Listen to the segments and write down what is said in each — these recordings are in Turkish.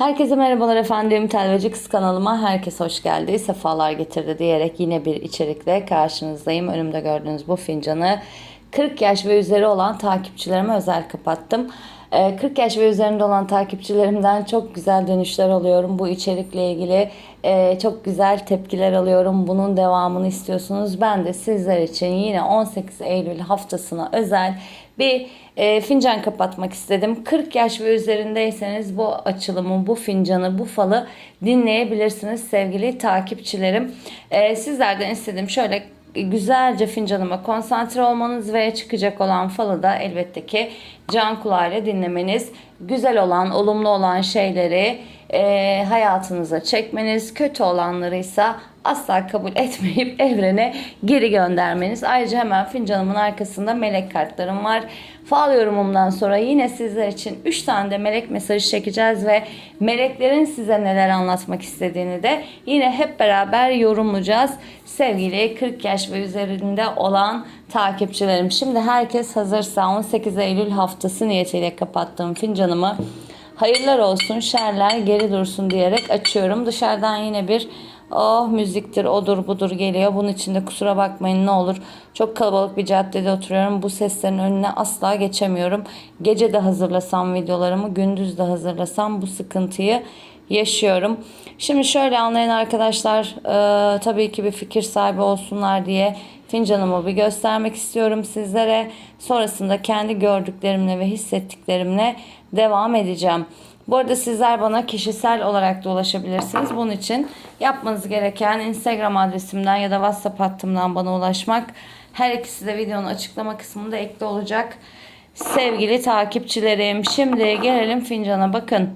Herkese merhabalar efendim. Telveci Kız kanalıma herkes hoş geldi. Sefalar getirdi diyerek yine bir içerikle karşınızdayım. Önümde gördüğünüz bu fincanı 40 yaş ve üzeri olan takipçilerime özel kapattım. Ee, 40 yaş ve üzerinde olan takipçilerimden çok güzel dönüşler alıyorum. Bu içerikle ilgili e, çok güzel tepkiler alıyorum. Bunun devamını istiyorsunuz. Ben de sizler için yine 18 Eylül haftasına özel bir e, fincan kapatmak istedim. 40 yaş ve üzerindeyseniz bu açılımı, bu fincanı, bu falı dinleyebilirsiniz sevgili takipçilerim. E, sizlerden istedim şöyle güzelce fincanıma konsantre olmanız ve çıkacak olan falı da elbette ki can kulağıyla dinlemeniz. Güzel olan, olumlu olan şeyleri e, hayatınıza çekmeniz, kötü olanları ise asla kabul etmeyip evrene geri göndermeniz. Ayrıca hemen fincanımın arkasında melek kartlarım var. Fal yorumumdan sonra yine sizler için 3 tane de melek mesajı çekeceğiz ve meleklerin size neler anlatmak istediğini de yine hep beraber yorumlayacağız. Sevgili 40 yaş ve üzerinde olan takipçilerim. Şimdi herkes hazırsa 18 Eylül haftası niyetiyle kapattığım fincanımı hayırlar olsun, şerler geri dursun diyerek açıyorum. Dışarıdan yine bir Oh müziktir odur budur geliyor. Bunun için de kusura bakmayın ne olur. Çok kalabalık bir caddede oturuyorum. Bu seslerin önüne asla geçemiyorum. Gece de hazırlasam videolarımı, gündüz de hazırlasam bu sıkıntıyı yaşıyorum. Şimdi şöyle anlayın arkadaşlar. E, tabii ki bir fikir sahibi olsunlar diye fincanımı bir göstermek istiyorum sizlere. Sonrasında kendi gördüklerimle ve hissettiklerimle devam edeceğim. Bu arada sizler bana kişisel olarak da ulaşabilirsiniz. Bunun için yapmanız gereken Instagram adresimden ya da WhatsApp hattımdan bana ulaşmak. Her ikisi de videonun açıklama kısmında ekli olacak. Sevgili takipçilerim şimdi gelelim fincana bakın.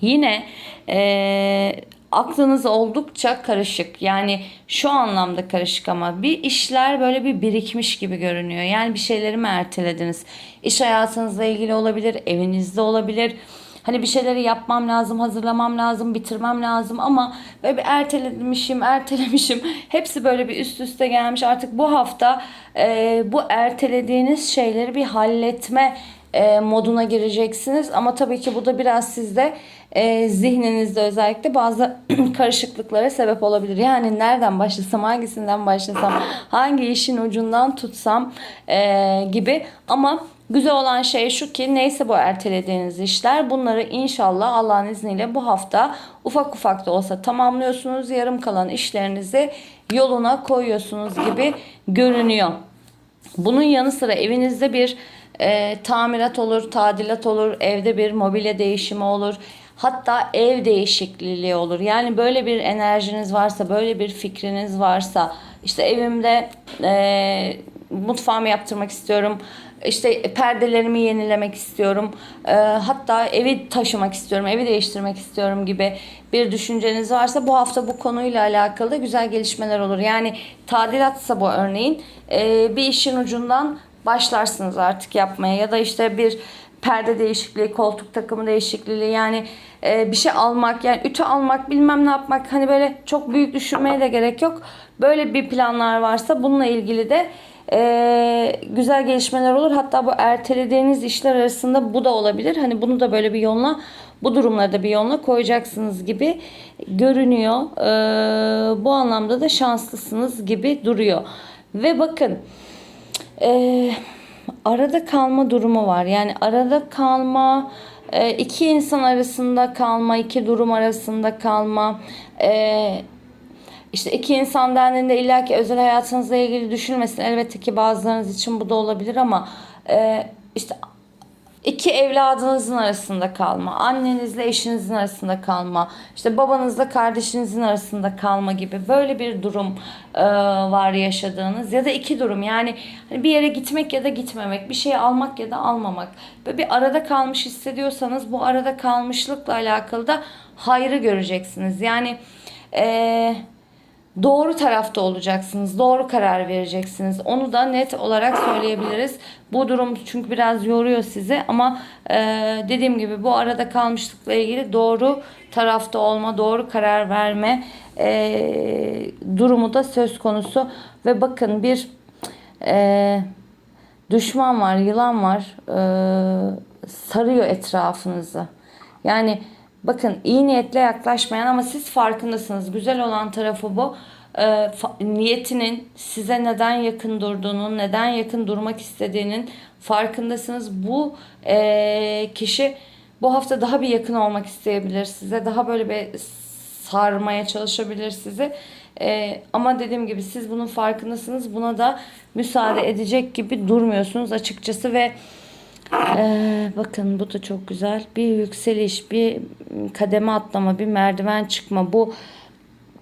Yine e, aklınız oldukça karışık. Yani şu anlamda karışık ama bir işler böyle bir birikmiş gibi görünüyor. Yani bir şeyleri mi ertelediniz? İş hayatınızla ilgili olabilir, evinizde olabilir. Hani bir şeyleri yapmam lazım, hazırlamam lazım, bitirmem lazım ama böyle bir ertelemişim, ertelemişim. Hepsi böyle bir üst üste gelmiş. Artık bu hafta e, bu ertelediğiniz şeyleri bir halletme e, moduna gireceksiniz. Ama tabii ki bu da biraz sizde e, zihninizde özellikle bazı karışıklıklara sebep olabilir. Yani nereden başlasam, hangisinden başlasam, hangi işin ucundan tutsam e, gibi. Ama güzel olan şey şu ki neyse bu ertelediğiniz işler bunları inşallah Allah'ın izniyle bu hafta ufak ufak da olsa tamamlıyorsunuz. Yarım kalan işlerinizi yoluna koyuyorsunuz gibi görünüyor. Bunun yanı sıra evinizde bir e, tamirat olur, tadilat olur, evde bir mobilya değişimi olur. Hatta ev değişikliği olur. Yani böyle bir enerjiniz varsa, böyle bir fikriniz varsa, işte evimde e, mutfağımı yaptırmak istiyorum. İşte perdelerimi yenilemek istiyorum. E, hatta evi taşımak istiyorum, evi değiştirmek istiyorum gibi bir düşünceniz varsa bu hafta bu konuyla alakalı güzel gelişmeler olur. Yani tadilatsa bu örneğin e, bir işin ucundan başlarsınız artık yapmaya ya da işte bir perde değişikliği, koltuk takımı değişikliği yani e, bir şey almak yani ütü almak bilmem ne yapmak hani böyle çok büyük düşünmeye de gerek yok. Böyle bir planlar varsa bununla ilgili de e, güzel gelişmeler olur. Hatta bu ertelediğiniz işler arasında bu da olabilir. Hani bunu da böyle bir yoluna bu durumları da bir yoluna koyacaksınız gibi görünüyor. E, bu anlamda da şanslısınız gibi duruyor. Ve bakın e, arada kalma durumu var. Yani arada kalma, e, iki insan arasında kalma, iki durum arasında kalma. E, işte iki insan dendiğinde illa ki özel hayatınızla ilgili düşünmesin. Elbette ki bazılarınız için bu da olabilir ama e, işte iki evladınızın arasında kalma, annenizle eşinizin arasında kalma, işte babanızla kardeşinizin arasında kalma gibi böyle bir durum e, var yaşadığınız ya da iki durum yani hani bir yere gitmek ya da gitmemek, bir şeyi almak ya da almamak. Böyle bir arada kalmış hissediyorsanız bu arada kalmışlıkla alakalı da hayrı göreceksiniz. Yani eee doğru tarafta olacaksınız. Doğru karar vereceksiniz. Onu da net olarak söyleyebiliriz. Bu durum çünkü biraz yoruyor sizi ama e, dediğim gibi bu arada kalmışlıkla ilgili doğru tarafta olma, doğru karar verme e, durumu da söz konusu. Ve bakın bir e, düşman var, yılan var. E, sarıyor etrafınızı. Yani Bakın iyi niyetle yaklaşmayan ama siz farkındasınız. Güzel olan tarafı bu. Fa- niyetinin size neden yakın durduğunun, neden yakın durmak istediğinin farkındasınız. Bu ee, kişi bu hafta daha bir yakın olmak isteyebilir size. Daha böyle bir sarmaya çalışabilir sizi. Ee, ama dediğim gibi siz bunun farkındasınız. Buna da müsaade edecek gibi durmuyorsunuz açıkçası ve ee, bakın bu da çok güzel. Bir yükseliş, bir kademe atlama, bir merdiven çıkma. Bu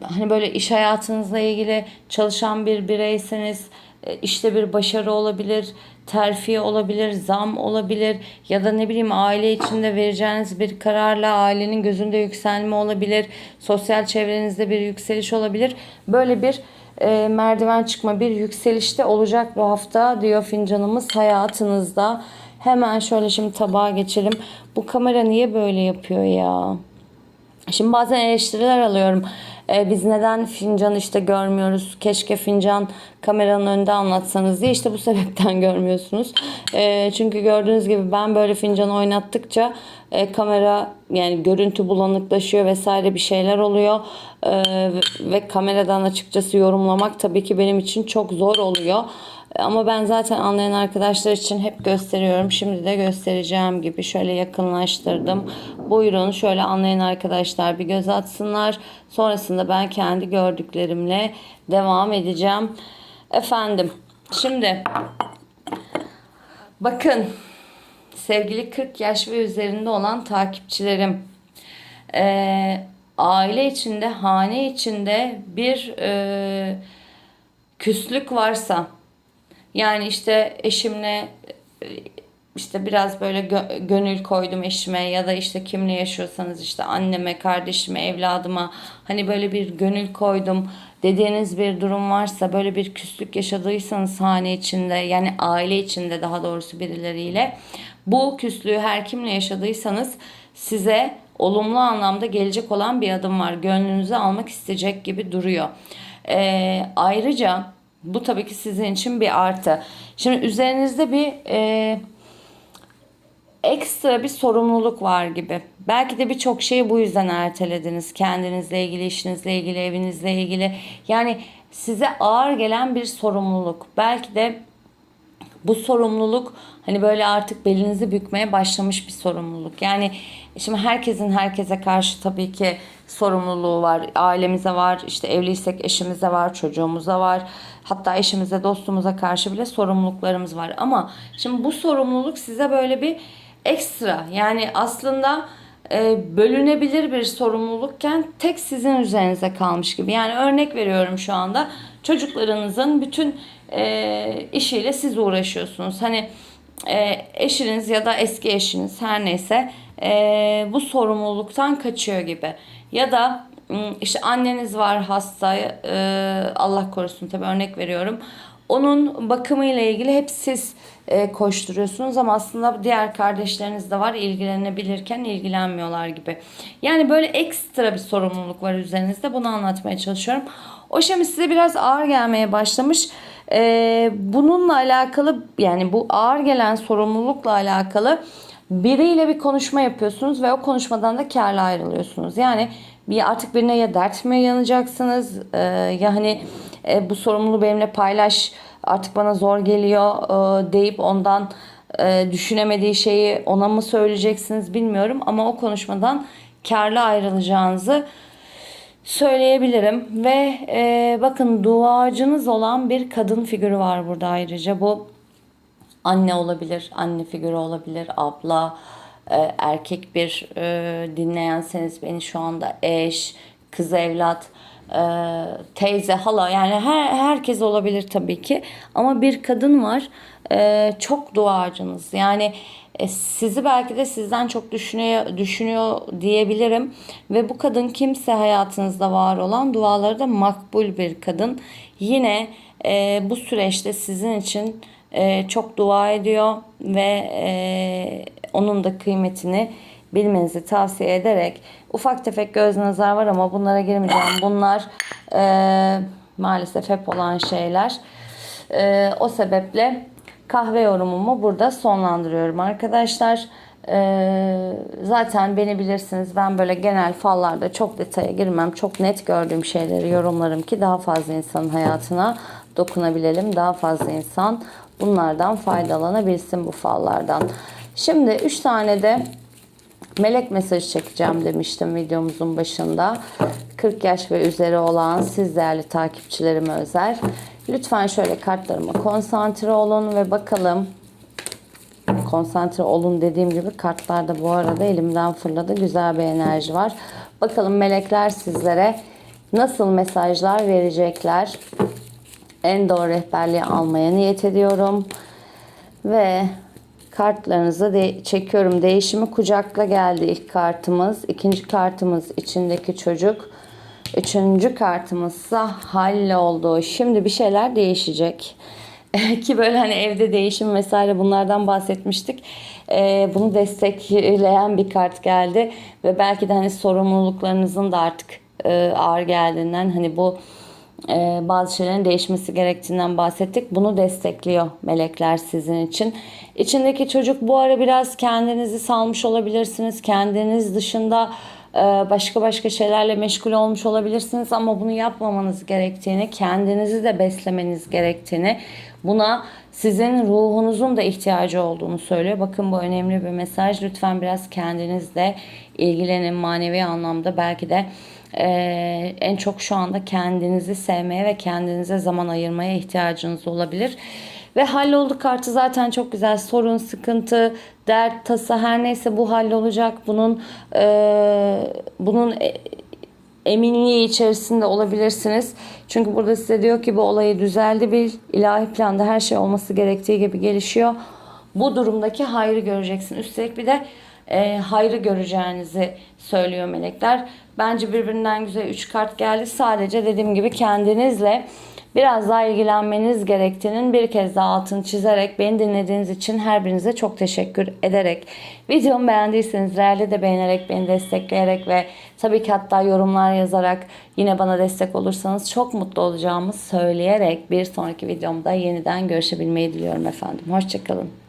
hani böyle iş hayatınızla ilgili çalışan bir bireyseniz e, işte bir başarı olabilir, terfi olabilir, zam olabilir ya da ne bileyim aile içinde vereceğiniz bir kararla ailenin gözünde yükselme olabilir, sosyal çevrenizde bir yükseliş olabilir. Böyle bir e, merdiven çıkma, bir yükselişte olacak bu hafta diyor fincanımız hayatınızda. Hemen şöyle şimdi tabağa geçelim. Bu kamera niye böyle yapıyor ya? Şimdi bazen eleştiriler alıyorum. Ee, biz neden fincan işte görmüyoruz? Keşke fincan kameranın önünde anlatsanız diye. İşte bu sebepten görmüyorsunuz. Ee, çünkü gördüğünüz gibi ben böyle fincanı oynattıkça e, kamera yani görüntü bulanıklaşıyor vesaire bir şeyler oluyor. Ee, ve kameradan açıkçası yorumlamak tabii ki benim için çok zor oluyor. Ama ben zaten anlayan arkadaşlar için hep gösteriyorum. Şimdi de göstereceğim gibi şöyle yakınlaştırdım. Buyurun şöyle anlayan arkadaşlar bir göz atsınlar. Sonrasında ben kendi gördüklerimle devam edeceğim. Efendim şimdi bakın sevgili 40 yaş ve üzerinde olan takipçilerim. Ee, aile içinde, hane içinde bir e, küslük varsa yani işte eşimle e, işte biraz böyle gö- gönül koydum eşime ya da işte kimle yaşıyorsanız işte anneme, kardeşime, evladıma hani böyle bir gönül koydum dediğiniz bir durum varsa böyle bir küslük yaşadıysanız hane içinde yani aile içinde daha doğrusu birileriyle bu küslüğü her kimle yaşadıysanız size olumlu anlamda gelecek olan bir adım var. Gönlünüzü almak isteyecek gibi duruyor. Ee, ayrıca bu tabii ki sizin için bir artı. Şimdi üzerinizde bir e, ekstra bir sorumluluk var gibi. Belki de birçok şeyi bu yüzden ertelediniz. Kendinizle ilgili, işinizle ilgili, evinizle ilgili. Yani size ağır gelen bir sorumluluk. Belki de bu sorumluluk hani böyle artık belinizi bükmeye başlamış bir sorumluluk. Yani şimdi herkesin herkese karşı tabii ki sorumluluğu var. Ailemize var, işte evliysek eşimize var, çocuğumuza var. Hatta eşimize, dostumuza karşı bile sorumluluklarımız var. Ama şimdi bu sorumluluk size böyle bir ekstra yani aslında e, bölünebilir bir sorumlulukken tek sizin üzerinize kalmış gibi. Yani örnek veriyorum şu anda çocuklarınızın bütün e, işiyle siz uğraşıyorsunuz. Hani e, eşiniz ya da eski eşiniz her neyse e, bu sorumluluktan kaçıyor gibi. Ya da m, işte anneniz var hasta e, Allah korusun tabii örnek veriyorum. Onun bakımıyla ilgili hep siz e, koşturuyorsunuz ama aslında diğer kardeşleriniz de var ilgilenebilirken ilgilenmiyorlar gibi. Yani böyle ekstra bir sorumluluk var üzerinizde bunu anlatmaya çalışıyorum. O şimdi size biraz ağır gelmeye başlamış. E, bununla alakalı yani bu ağır gelen sorumlulukla alakalı biriyle bir konuşma yapıyorsunuz ve o konuşmadan da karlı ayrılıyorsunuz. Yani bir artık birine ya dert mi yanacaksınız e, ya hani e, bu sorumluluğu benimle paylaş artık bana zor geliyor e, deyip ondan e, düşünemediği şeyi ona mı söyleyeceksiniz bilmiyorum ama o konuşmadan karlı ayrılacağınızı söyleyebilirim. Ve e, bakın duacınız olan bir kadın figürü var burada ayrıca. Bu anne olabilir anne figürü olabilir abla e, erkek bir e, dinleyenseniz beni şu anda eş kız evlat e, teyze hala yani her herkes olabilir tabii ki. Ama bir kadın var. E, çok duacınız. Yani e, sizi belki de sizden çok düşünüyor, düşünüyor diyebilirim. Ve bu kadın kimse hayatınızda var olan duaları da makbul bir kadın. Yine e, bu süreçte sizin için e, çok dua ediyor ve e, onun da kıymetini bilmenizi tavsiye ederek ufak tefek göz nazar var ama bunlara girmeyeceğim. Bunlar e, maalesef hep olan şeyler. E, o sebeple kahve yorumumu burada sonlandırıyorum arkadaşlar. Ee, zaten beni bilirsiniz ben böyle genel fallarda çok detaya girmem. Çok net gördüğüm şeyleri yorumlarım ki daha fazla insanın hayatına dokunabilelim. Daha fazla insan bunlardan faydalanabilsin bu fallardan. Şimdi 3 tane de melek mesajı çekeceğim demiştim videomuzun başında. 40 yaş ve üzeri olan siz değerli takipçilerime özel. Lütfen şöyle kartlarıma konsantre olun ve bakalım konsantre olun dediğim gibi kartlar da bu arada elimden fırladı. Güzel bir enerji var. Bakalım melekler sizlere nasıl mesajlar verecekler. En doğru rehberliği almaya niyet ediyorum. Ve kartlarınızı de çekiyorum. Değişimi kucakla geldi ilk kartımız. İkinci kartımız içindeki çocuk. Üçüncü kartımızsa halloldu. Şimdi bir şeyler değişecek. Ki böyle hani evde değişim vesaire bunlardan bahsetmiştik. Ee, bunu destekleyen bir kart geldi. Ve belki de hani sorumluluklarınızın da artık e, ağır geldiğinden hani bu e, bazı şeylerin değişmesi gerektiğinden bahsettik. Bunu destekliyor melekler sizin için. İçindeki çocuk bu ara biraz kendinizi salmış olabilirsiniz. Kendiniz dışında başka başka şeylerle meşgul olmuş olabilirsiniz ama bunu yapmamanız gerektiğini, kendinizi de beslemeniz gerektiğini, buna sizin ruhunuzun da ihtiyacı olduğunu söylüyor. Bakın bu önemli bir mesaj. Lütfen biraz kendinizle ilgilenin manevi anlamda belki de ee, en çok şu anda kendinizi sevmeye ve kendinize zaman ayırmaya ihtiyacınız olabilir. Ve halloldu kartı zaten çok güzel. Sorun, sıkıntı, dert, tasa her neyse bu hallolacak. Bunun e, bunun e, eminliği içerisinde olabilirsiniz. Çünkü burada size diyor ki bu olayı düzeldi bil. ilahi planda her şey olması gerektiği gibi gelişiyor. Bu durumdaki hayrı göreceksin. Üstelik bir de e, hayrı göreceğinizi söylüyor melekler. Bence birbirinden güzel 3 kart geldi. Sadece dediğim gibi kendinizle biraz daha ilgilenmeniz gerektiğinin bir kez daha altını çizerek beni dinlediğiniz için her birinize çok teşekkür ederek videomu beğendiyseniz değerli de beğenerek beni destekleyerek ve tabii ki hatta yorumlar yazarak yine bana destek olursanız çok mutlu olacağımı söyleyerek bir sonraki videomda yeniden görüşebilmeyi diliyorum efendim. Hoşçakalın.